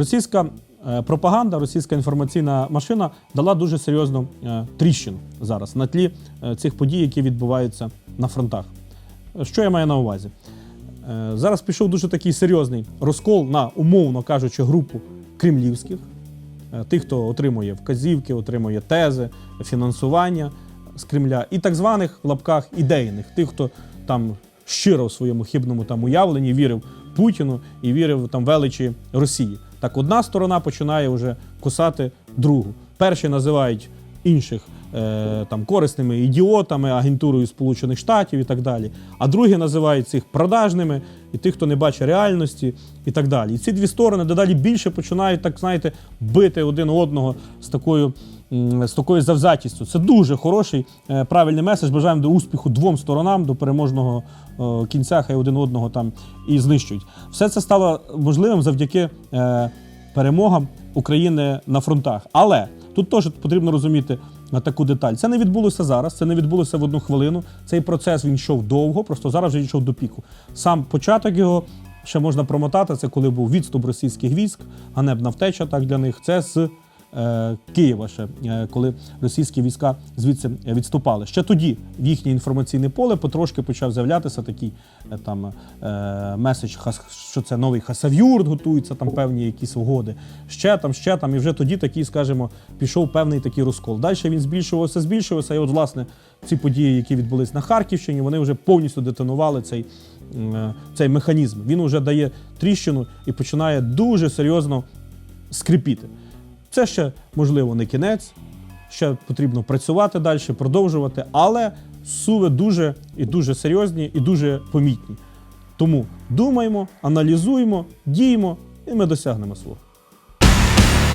Російська е, пропаганда, російська інформаційна машина дала дуже серйозну е, тріщину зараз на тлі е, цих подій, які відбуваються на фронтах. Що я маю на увазі? Зараз пішов дуже такий серйозний розкол на, умовно кажучи, групу кремлівських, тих, хто отримує вказівки, отримує тези, фінансування з Кремля, і так званих в лапках ідейних, тих, хто там щиро в своєму хибному там уявленні вірив Путіну і вірив там величі Росії. Так одна сторона починає вже кусати другу. Перші називають інших е, там корисними ідіотами, агентурою Сполучених Штатів і так далі. А другі називають цих продажними і тих, хто не бачить реальності, і так далі. І ці дві сторони дедалі більше починають, так знаєте, бити один одного з такою. З такою завзятістю. Це дуже хороший, е, правильний меседж. Бажаємо до успіху двом сторонам, до переможного е, кінця, хай один одного там і знищують. Все це стало можливим завдяки перемогам України на фронтах. Але тут теж потрібно розуміти на таку деталь. Це не відбулося зараз, це не відбулося в одну хвилину. Цей процес він йшов довго, просто зараз вже йшов до піку. Сам початок його ще можна промотати. Це коли був відступ російських військ, ганебна втеча так для них. Це з Києва ще, е, коли російські війська звідси відступали. Ще тоді в їхнє інформаційне поле потрошки почав з'являтися такий е, там е, меседж, що це новий Хасавюрт готується, там певні якісь угоди. Ще там, ще там. І вже тоді такий, скажімо, пішов певний такий розкол. Далі він збільшувався, збільшувався. І от, власне, ці події, які відбулись на Харківщині, вони вже повністю детонували цей, е, цей механізм. Він вже дає тріщину і починає дуже серйозно скрипіти. Це ще, можливо, не кінець, ще потрібно працювати далі, продовжувати, але суви дуже і дуже серйозні і дуже помітні. Тому думаємо, аналізуємо, діємо, і ми досягнемо свого.